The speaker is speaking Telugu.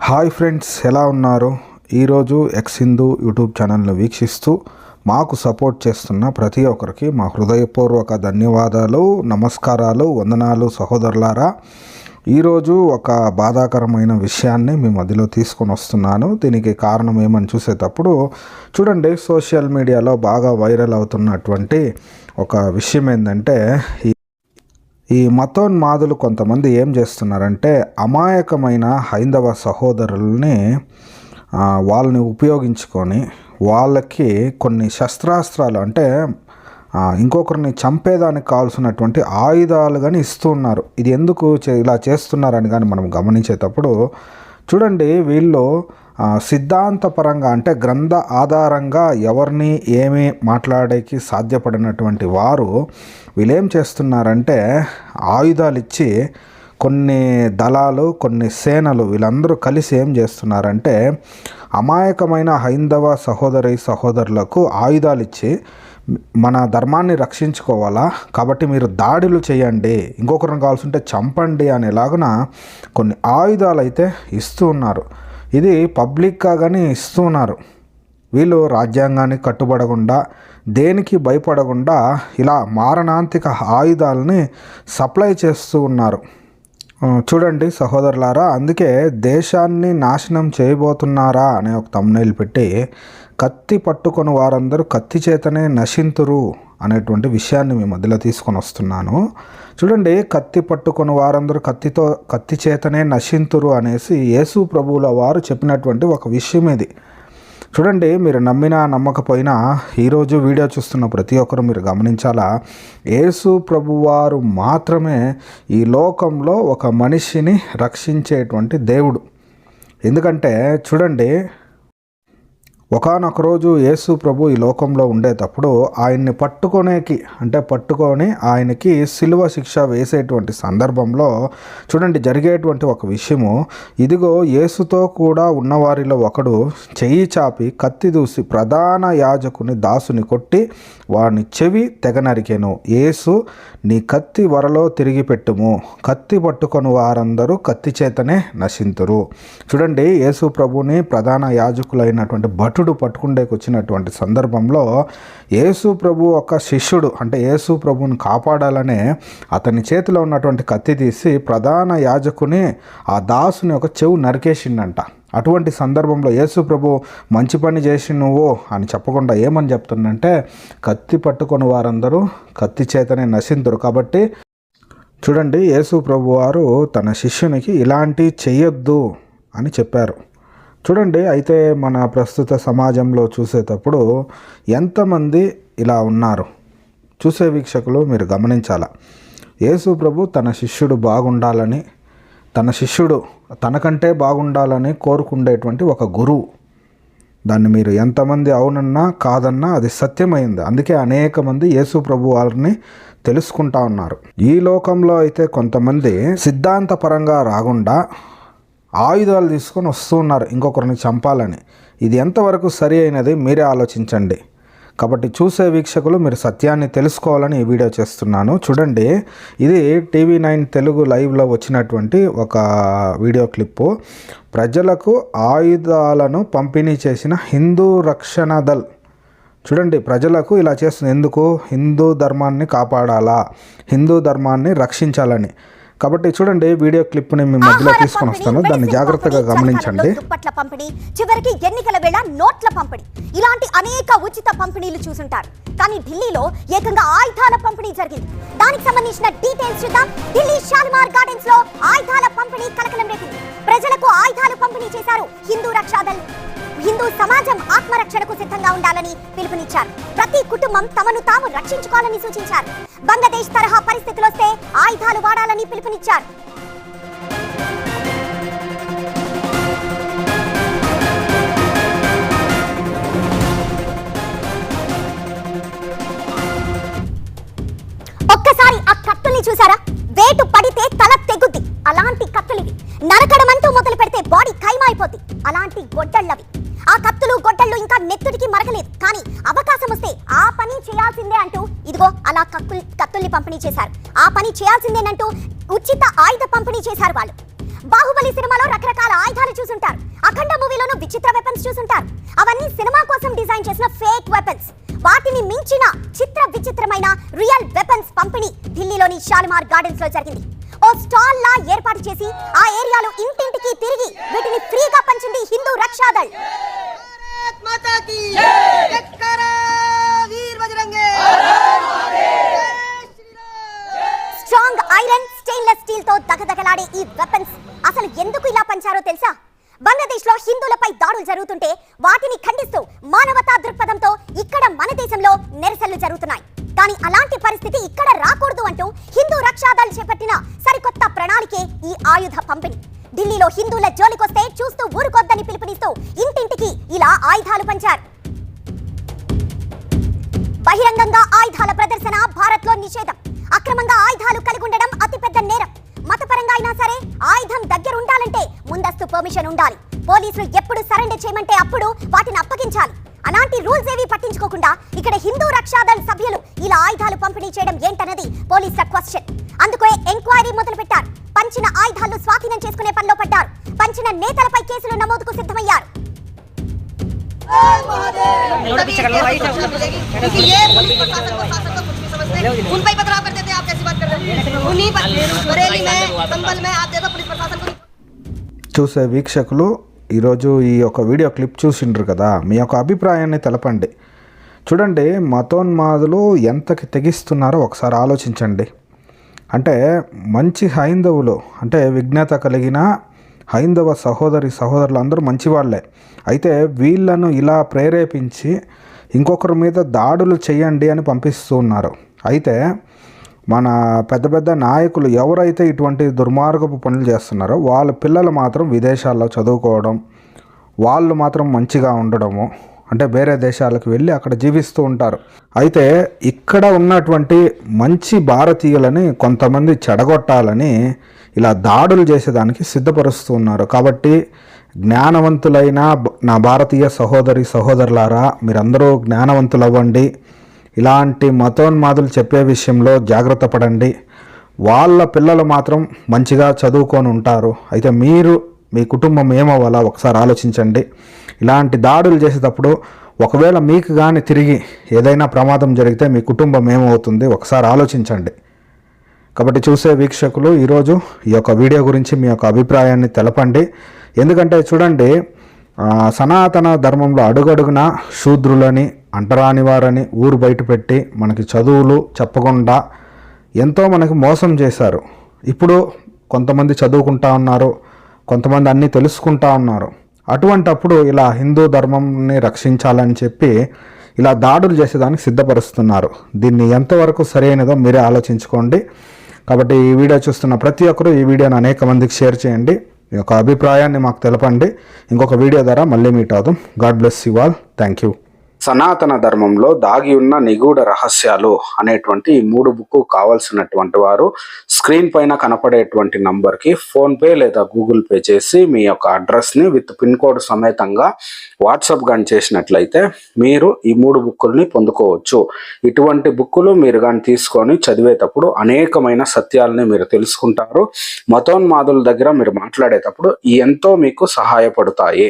హాయ్ ఫ్రెండ్స్ ఎలా ఉన్నారు? ఈరోజు ఎక్స్ హిందూ యూట్యూబ్ ఛానల్ను వీక్షిస్తూ మాకు సపోర్ట్ చేస్తున్న ప్రతి ఒక్కరికి మా హృదయపూర్వక ధన్యవాదాలు నమస్కారాలు వందనాలు సహోదరులారా. ఈరోజు ఒక బాధాకరమైన విషయాన్ని మీ మధ్యలో తీసుకొని వస్తున్నాను. దీనికి కారణం ఏమని చూసేటప్పుడు చూడండి సోషల్ మీడియాలో బాగా వైరల్ అవుతున్నటువంటి ఒక విషయం ఏంటంటే ఈ మతోన్మాదులు కొంతమంది ఏం చేస్తున్నారంటే అమాయకమైన హైందవ సహోదరుల్ని వాళ్ళని ఉపయోగించుకొని వాళ్ళకి కొన్ని శస్త్రాస్త్రాలు అంటే ఇంకొకరిని చంపేదానికి కావాల్సినటువంటి ఆయుధాలు కానీ ఇస్తున్నారు ఇది ఎందుకు చే- ఇలా చేస్తున్నారని కానీ మనం గమనించేటప్పుడు చూడండి వీళ్ళు సిద్ధాంతపరంగా అంటే గ్రంథ ఆధారంగా ఎవరిని ఏమి మాట్లాడేకి సాధ్యపడినటువంటి వారు వీళ్ళేం చేస్తున్నారంటే ఆయుధాలు ఇచ్చి కొన్ని దళాలు కొన్ని సేనలు వీళ్ళందరూ కలిసి ఏం చేస్తున్నారంటే అమాయకమైన హైందవ సహోదరి సహోదరులకు ఆయుధాలు ఇచ్చి మన ధర్మాన్ని రక్షించుకోవాలా? కాబట్టి మీరు దాడులు చేయండి. ఇంకొకరిని కావాల్సి ఉంటే చంపండి అనేలాగున కొన్ని ఆయుధాలు అయితే ఇస్తూ ఉన్నారు. ఇది పబ్లిక్గా కానీ ఇస్తూ ఉన్నారు. వీళ్ళు రాజ్యాంగానికి కట్టుబడకుండా దేనికి భయపడకుండా ఇలా మారణాంతిక ఆయుధాలని సప్లై చేస్తూ ఉన్నారు. చూడండి సహోదరులారా అందుకే దేశాన్ని నాశనం చేయబోతున్నారా అనే ఒక తమ్నైల్ పెట్టి కత్తి పట్టుకొని వారందరూ కత్తి చేతనే నశింతురు అనేటువంటి విషయాన్ని మీ మధ్యలో తీసుకొని వస్తున్నాను. చూడండి కత్తి పట్టుకొని వారందరూ కత్తితో కత్తి చేతనే నశింతురు అనేసి యేసు ప్రభువుల వారు చెప్పినటువంటి ఒక విషయం ఇది. చూడండి మీరు నమ్మినా నమ్మకపోయినా ఈరోజు వీడియో చూస్తున్న ప్రతి ఒక్కరు మీరు గమనించాలా? యేసు ప్రభువారు మాత్రమే ఈ లోకంలో ఒక మనిషిని రక్షించేటువంటి దేవుడు. ఎందుకంటే చూడండి ఒకానొక రోజు యేసు ప్రభు ఈ లోకంలో ఉండేటప్పుడు ఆయన్ని పట్టుకునేకి అంటే పట్టుకొని ఆయనకి సిలువ శిక్ష వేసేటువంటి సందర్భంలో చూడండి జరిగేటువంటి ఒక విషయము. ఇదిగో యేసుతో కూడా ఉన్నవారిలో ఒకడు చెయ్యి చాపి కత్తి దూసి ప్రధాన యాజకుని దాసుని కొట్టి వాడిని చెవి తెగనరికెను. యేసు నీ కత్తి వరలో తిరిగి పెట్టుము. కత్తి పట్టుకొని వారందరూ కత్తి చేతనే నశింతురు. చూడండి యేసు ప్రభుని ప్రధాన యాజకులైనటువంటి భట్ భటుడు పట్టుకుండేకి వచ్చినటువంటి సందర్భంలో యేసు ప్రభు ఒక శిష్యుడు అంటే యేసు ప్రభుని కాపాడాలనే అతని చేతిలో ఉన్నటువంటి కత్తి తీసి ప్రధాన యాజకుని ఆ దాసుని ఒక చెవు నరికేసిండంట. అటువంటి సందర్భంలో యేసు ప్రభు మంచి పని చేసి నువ్వు అని చెప్పకుండా ఏమని చెప్తుందంటే కత్తి పట్టుకొని వారందరూ కత్తి చేతనే నశింతురు. కాబట్టి చూడండి యేసు ప్రభు వారు తన శిష్యునికి ఇలాంటి చెయ్యొద్దు అని చెప్పారు. చూడండి అయితే మన ప్రస్తుత సమాజంలో చూసేటప్పుడు ఎంతమంది ఇలా ఉన్నారు? చూసే వీక్షకులు మీరు గమనించాల. యేసు ప్రభు తన శిష్యుడు బాగుండాలని తన శిష్యుడు తనకంటే బాగుండాలని కోరుకుండేటువంటి ఒక గురువు. దాన్ని మీరు ఎంతమంది అవునన్నా కాదన్నా అది సత్యమైంది. అందుకే అనేక మంది యేసు ప్రభు వారిని తెలుసుకుంటా ఉన్నారు. ఈ లోకంలో అయితే కొంతమంది సిద్ధాంతపరంగా రాకుండా ఆయుధాలు తీసుకొని వస్తున్నారు ఇంకొకరిని చంపాలని. ఇది ఎంతవరకు సరి అయినది మీరే ఆలోచించండి. కాబట్టి చూసే వీక్షకులు మీరు సత్యాన్ని తెలుసుకోవాలని ఈ వీడియో చేస్తున్నాను. చూడండి ఇది టీవీ నైన్ తెలుగు లైవ్లో వచ్చినటువంటి ఒక వీడియో క్లిప్పు. ప్రజలకు ఆయుధాలను పంపిణీ చేసిన హిందూ రక్షణ దళ్. చూడండి ప్రజలకు ఇలా చేస్తుంది. ఎందుకు? హిందూ ధర్మాన్ని కాపాడాలా? హిందూ ధర్మాన్ని రక్షించాలని. కాబట్టి చూడండి వీడియో క్లిప్ని మీ మధ్యలో తీసుకొని వస్తాను. దాన్ని జాగ్రత్తగా గమనించండి. దుప్పట్ల పంపిణీ చివరికి ఎన్నికల వేళ నోట్ల పంపిణీ. ఇలాంటి అనేక ఉచిత పంపిణీలు చూసుంటారు. కానీ ఢిల్లీలో ఏకంగా ఆయుధాల పంపిణీ జరిగింది. దానికి సంబంధించిన డీటెయిల్స్ చూద్దాం. ఢిల్లీ షాలిమార్ గార్డెన్స్లో ఆయుధాల పంపిణీ కలకలం రేపింది. ప్రజలకు ఆయుధాలు పంపిణీ చేశారు హిందూ రక్షాదళ్. హిందూ సమాజం ఆత్మరక్షణకు సిద్ధంగా ఉండాలని పిలుపునిచ్చారు. ప్రతి కుటుంబం తమను తాము రక్షించుకోవాలని సూచించారు. బంగ్లాదేశ్ తరహా పరిస్థితులు వస్తే ఆయుధాలు వాడాలని పిలుపునిచ్చారు. ఒక్కసారి ఆ కత్తుల్ని చూసారా వేటు పడితే తల తెగుద్ది. అలాంటి కత్తులివి. నరకడమంటూ మొదలు పెడితే బాడీ ఖైమైపోద్ది అలాంటి గొడ్డళ్ళవి. ఇదిగో అలా కత్తులు కత్తుల్ని పంపిణీ చేశారు. ఆ పని చేయాల్సిందేనంటూ ఉచిత ఆయుధ పంపిణీ చేశారు వాళ్ళు. బాహుబలి సినిమాలో రకరకాల ఆయుధాలు చూసుంటారు. అఖండ మూవీలోను విచిత్ర వెపన్స్ చూసుంటారు. అవన్నీ సినిమా కోసం డిజైన్ చేసిన ఫేక్ వెపన్స్ వాటిని మించిన చిత్ర విచిత్రమైన రియల్ వెపన్స్ పంపిణీ ఢిల్లీలోని షాలిమార్ గార్డెన్స్లో జరిగింది. ఓ స్టాల్ లా ఏర్పాటు చేసి ఆ ఏరియాలో ఇంటింటికి తిరిగి వీటిని ఫ్రీగా పంచింది హిందూ రక్షాదళ్. స్టెయిన్లెస్ దగదగలాడే ఈ వెపన్స్ అసలు ఎందుకు ఇలా పంచారో తెలుసా? బంగ్లాదేశ్లో హిందువులపై దాడులు జరుగుతుంటే వాటిని ఖండిస్తూ మానవతా దృక్పథంతో ఇక్కడ మన దేశంలో నిరసనలు జరుగుతున్నాయి. కానీ అలాంటి పరిస్థితి ఇక్కడ రాకూడదు అంటూ హిందూ రక్షాదాలు చేపట్టిన సరికొత్త ప్రణాళికే ఈ ఆయుధ పంపిణీ. ఢిల్లీలో హిందువుల జోలికొస్తే చూస్తూ ఊరుకొద్దని పిలుపునిస్తూ ఇంటింటికి ఇలా ఆయుధాలు పంచారు. బహిరంగంగా ఆయుధాల ప్రదర్శన భారత్లో నిషేధం. అక్రమంగా ఆయుధాలు కలిగి ఉండడం అతిపెద్ద నేరం. మతపరంగా అయినా సరే ఆయుధం దగ్గర ఉండాలంటే ముందస్తు పర్మిషన్ ఉండాలి. పోలీసులు ఎప్పుడు సరెండర్ చేయమంటే అప్పుడు వాటిని అప్పగించాలి. అలాంటి రూల్స్ ఏవి పట్టించుకోకుండా ఇక్కడ హిందూ రక్షాదళ్ సభ్యులు ఇలా ఆయుధాలు పంపిణీ చేయడం ఏంటన్నది పోలీసుల క్వశ్చన్ అందుకే ఎంక్వైరీ మొదలు పెట్టారు పంచిన ఆయుధాలు స్వాధీనం చేసుకునే పనిలో పడ్డారు. పంచిన నేతలపై కేసులు నమోదుకు సిద్ధమయ్యారు. उन पर ही बदलाव करते थे आप कैसी बात कर रहे हैं उन्हीं पर बरेली में संबल में आप देखो पुलिस प्रशासन को చూసే వీక్షకులు ఈరోజు ఈ యొక్క వీడియో క్లిప్ చూసిండ్రు కదా మీ యొక్క అభిప్రాయాన్ని తెలపండి చూడండి మతోన్మాదులు ఎంతకి తెగిస్తున్నారో ఒకసారి ఆలోచించండి అంటే మంచి హైందవులు అంటే విజ్ఞత కలిగిన హైందవ సహోదరి సహోదరులు అందరూ మంచి వాళ్ళే అయితే వీళ్ళను ఇలా ప్రేరేపించి ఇంకొకరి మీద దాడులు చేయండి అని పంపిస్తూ ఉన్నారు. అయితే మన పెద్ద పెద్ద నాయకులు ఎవరైతే ఇటువంటి దుర్మార్గపు పనులు చేస్తున్నారో వాళ్ళ పిల్లలు మాత్రం విదేశాల్లో చదువుకోవడం వాళ్ళు మాత్రం మంచిగా ఉండడము అంటే వేరే దేశాలకు వెళ్ళి అక్కడ జీవిస్తూ ఉంటారు. అయితే ఇక్కడ ఉన్నటువంటి మంచి భారతీయులని కొంతమంది చెడగొట్టాలని ఇలా దాడులు చేసేదానికి సిద్ధపరుస్తూ ఉన్నారు. కాబట్టి జ్ఞానవంతులైన నా భారతీయ సహోదరి సహోదరులారా మీరందరూ జ్ఞానవంతులు అవ్వండి ఇలాంటి మతోన్మాదులు చెప్పే విషయంలో జాగ్రత్త పడండి. వాళ్ళ పిల్లలు మాత్రం మంచిగా చదువుకొని ఉంటారు. అయితే మీరు మీ కుటుంబం ఏమవ్వాలా? ఒకసారి ఆలోచించండి. ఇలాంటి దాడులు చేసేటప్పుడు ఒకవేళ మీకు కానీ తిరిగి ఏదైనా ప్రమాదం జరిగితే మీ కుటుంబం ఏమవుతుంది? ఒకసారి ఆలోచించండి. కాబట్టి చూసే వీక్షకులు ఈరోజు ఈ యొక్క వీడియో గురించి మీ యొక్క అభిప్రాయాన్ని తెలపండి. ఎందుకంటే చూడండి సనాతన ధర్మంలో అడుగడుగున శూద్రులని అంటరాని వారని ఊరు బయట పెట్టి మనకి చదువులు చెప్పకుండా ఎంతో మనకి మోసం చేశారు. ఇప్పుడు కొంతమంది చదువుకుంటా ఉన్నారు కొంతమంది అన్నీ తెలుసుకుంటా ఉన్నారు. అటువంటప్పుడు ఇలా హిందూ ధర్మంని రక్షించాలని చెప్పి ఇలా దాడులు చేసేదానికి సిద్ధపరుస్తున్నారు. దీన్ని ఎంతవరకు సరైనదో మీరే ఆలోచించుకోండి. కాబట్టి ఈ వీడియో చూస్తున్న ప్రతి ఒక్కరూ ఈ వీడియోని అనేక మందికి షేర్ చేయండి. మీ యొక్క అభిప్రాయాన్ని మాకు తెలపండి. ఇంకొక వీడియో ద్వారా మళ్ళీ మీట్ అవుదాం. God bless you all. Thank you సనాతన ధర్మంలో దాగి ఉన్న నిగూఢ రహస్యాలు అనేటువంటి ఈ మూడు బుక్ కావాల్సినటువంటి వారు స్క్రీన్ పైన కనపడేటువంటి నంబర్కి ఫోన్పే లేదా గూగుల్ పే చేసి మీ యొక్క అడ్రస్ని విత్ పిన్ కోడ్ సమేతంగా వాట్సాప్ కానీ చేసినట్లయితే మీరు ఈ మూడు బుక్కుల్ని పొందుకోవచ్చు. ఇటువంటి బుక్కులు మీరు కానీ తీసుకొని చదివేటప్పుడు అనేకమైన సత్యాలని మీరు తెలుసుకుంటారు. మతోన్మాదుల దగ్గర మీరు మాట్లాడేటప్పుడు ఎంతో మీకు సహాయపడతాయి.